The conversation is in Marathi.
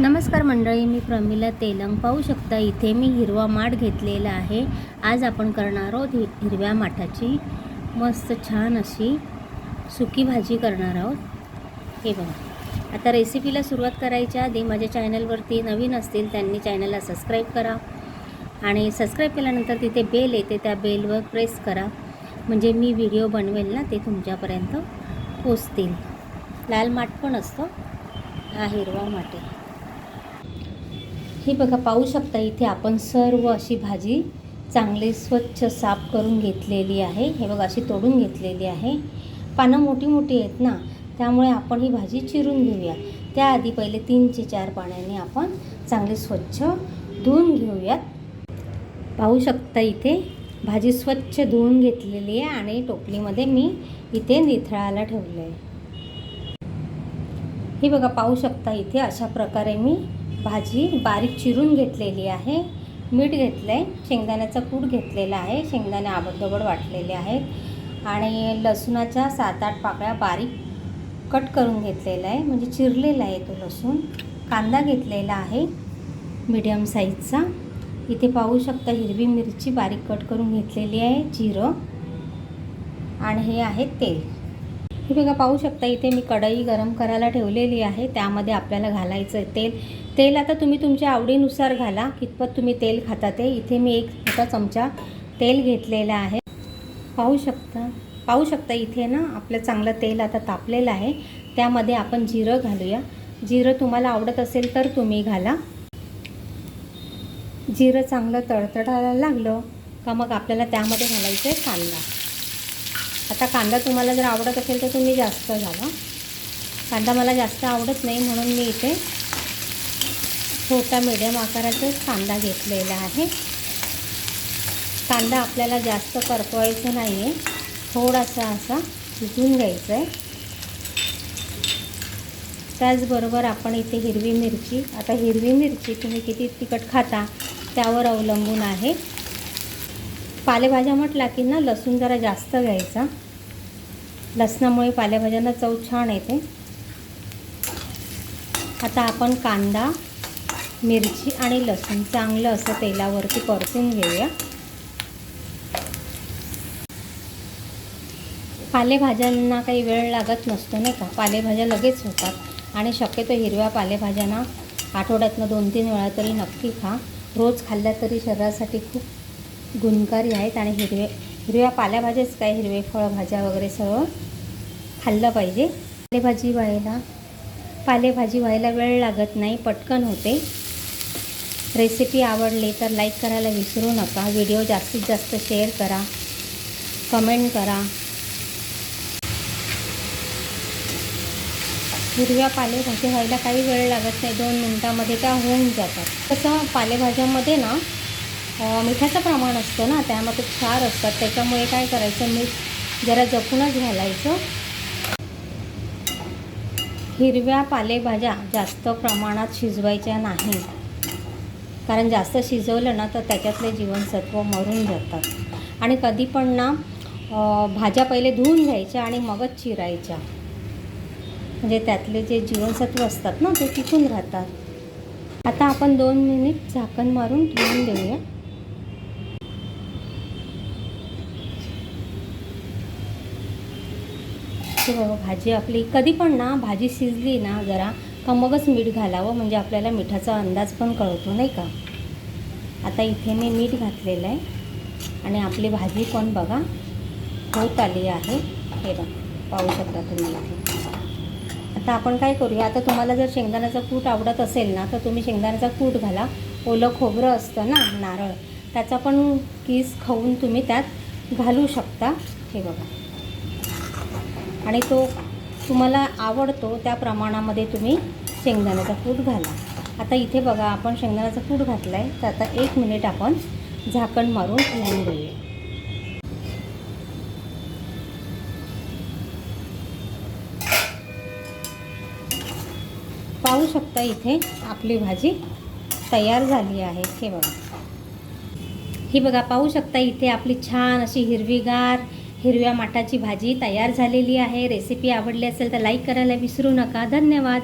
नमस्कार मंडळी मी प्रमिला तेलंग. पाहू शकता इथे मी हिरवा माठ घेतलेला आहे. आज आपण करणार आहोत हि हिरव्या माठाची मस्त छान अशी सुकी भाजी करणार आहोत. हे बघा. आता रेसिपीला सुरुवात करायच्या आधी माझ्या चॅनलवरती नवीन असतील त्यांनी चॅनलला सबस्क्राईब करा. आणि सबस्क्राईब केल्यानंतर तिथे बेल येते त्या बेलवर प्रेस करा. म्हणजे मी व्हिडिओ बनवेल ना ते तुमच्यापर्यंत पोचतील. लाल माठ पण असतो. हा हिरवा माठ आहे. हे बघा पाहू शकता इथे आपण सर्व अशी भाजी चांगली स्वच्छ साफ करून घेतलेली आहे. हे बघा अशी तोडून घेतलेली आहे. पानं मोठी मोठी आहेत ना त्यामुळे आपण ही भाजी चिरून घेऊया. त्याआधी पहिले तीन ते चार पाण्याने आपण चांगली स्वच्छ धुवून घेऊयात. पाहू शकता इथे भाजी स्वच्छ धुवून घेतलेली आहे आणि टोपलीमध्ये मी इथे निथळायला ठेवलं आहे हे बघा पाहू शकता इथे अशा प्रकारे मी भाजी बारीक चिरून घेतलेली आहे. मीठ घेतलं आहे शेंगदाण्याचा कूट घेतलेला आहे. शेंगदाणे आबडदोबड वाटलेले आहेत. आणि लसूणाच्या सात आठ पाकळ्या बारीक कट करून घेतलेला आहे. म्हणजे चिरलेला आहे तो लसूण. कांदा घेतलेला आहे. मीडियम साईजचा. इथे पाहू शकता हिरवी मिरची बारीक कट करून घेतलेली आहे. जिरं. आणि हे आहे तेल. हे बघा पाहू शकता इथे मी कढई गरम करायला ठेवलेली आहे. त्यामध्ये आपल्याला घालायचं आहे तेल. तेल आता तुम्ही तुमच्या आवडीनुसार घाला. कितपत तुम्ही तेल खाता ते. इथे मी एक छोटा चमचा तेल घेतलेला आहे. पाहू शकता पाहू शकता इथे ना आपलं चांगलं तेल आता तापलेलं आहे. त्यामध्ये आपण जिरं घालूया. जिरं तुम्हाला आवडत असेल तर तुम्ही घाला. जिरं चांगलं तडतडायला लागलं का मग आपल्याला त्यामध्ये घालायचं आहे कांदा. आता कांदा तुम्हाला जर आवडत असेल तर तुम्ही जास्त घाला. कांदा मला जास्त आवडत नाही म्हणून मी इथे छोटा मिडियम आकाराचाच कांदा घेतलेला आहे. कांदा आपल्याला जास्त करपवायचा नाही आहे थोडासा असा शिजून घ्यायचा आहे त्याचबरोबर आपण इथे हिरवी मिरची आता हिरवी मिरची तुम्ही किती तिखट खाता त्यावर अवलंबून आहे. पालेभाज्या म्हटला की ना लसूण जरा जास्त घ्यायचा. लसणामुळे पालेभाज्यांना चव छान येते. आता आपण कांदा मिरची आणि लसूण चांगलं असं तेलावरती परतून घेऊया. पालेभाज्यांना काही वेळ लागत नसतो नाही का? पालेभाज्या लगेच होतात आणि शक्यतो हिरव्या पालेभाज्यांना आठवड्यातनं दोन तीन वेळा तरी नक्की खा. रोज खाल्ल्या तरी शरीरासाठी खूप गुणकारी आहेत आणि हिरवे हिरव्या पालेभाज्याच काय हिरवे फळभाज्या वगैरे सगळं खाल्लं पाहिजे. पालेभाजी व्हायला पालेभाजी व्हायला वेळ लागत नाही पटकन होते. रेसिपी आवडली तर लाईक करायला विसरू नका. व्हिडिओ जास्तीत जास्त शेअर करा. कमेंट करा. हिरव्या पालेभाज्या व्हायला काही वेळ लागत नाही. दोन मिनटामध्ये त्या होऊन जातात. तसं पालेभाज्यामध्ये ना मिठाचं प्रमाण असतं ना त्यामध्ये क्षार असतात. त्याच्यामुळे काय करायचं मीठ जरा जपूनच घालायचं. हिरव्या पालेभाज्या जास्त प्रमाणात शिजवायच्या नाही कारण जास्त शिजवलं ना तर त्याच्यातले जीवनसत्व मरून जातात. आणि कधी पण ना भाज्या पहिले धुवून घ्यायच्या आणि मगच चिरायच्या. म्हणजे त्यातले जे जीवनसत्व असतात ना ते टिकून राहतात. आता आपण दोन मिनिट झाकण मारून ठेवून देऊया. बघा भाजी आपली कधी पण ना भाजी शिजली ना जरा का मगच मीठ घालावं म्हणजे आपल्याला मिठाचा अंदाज पण कळतो नाही का? आता इथे मी मीठ घातलेलं आहे. आणि आपली भाजी पण बघा होत आली आहे. हे बघा पाहू शकता तुम्ही इथे आता आपण काय करूया आता तुम्हाला जर शेंगदाण्याचा कूट आवडत असेल ना तर तुम्ही शेंगदाण्याचा कूट घाला. ओलं खोबरं असतं ना नारळ त्याचा पण किस खाऊन तुम्ही त्यात घालू शकता. हे बघा. आणि तो तुम्हाला आवडतो त्या प्रमाणामध्ये तुम्ही शेंगदाण्याचा कूट घाला. आता इथे बघा आपण शेंगदाण्याचा कूट घातला आहे तर आता एक मिनिट आपण झाकण मारून घेऊन देऊया. पाहू शकता इथे आपली भाजी तयार झाली आहे. हे बघा. ही बघा पाहू शकता इथे आपली छान अशी हिरवीगार हिरव्या माठाची भाजी तयार झालेली आहे. रेसिपी आवडली असेल तर लाईक करायला विसरू नका. धन्यवाद.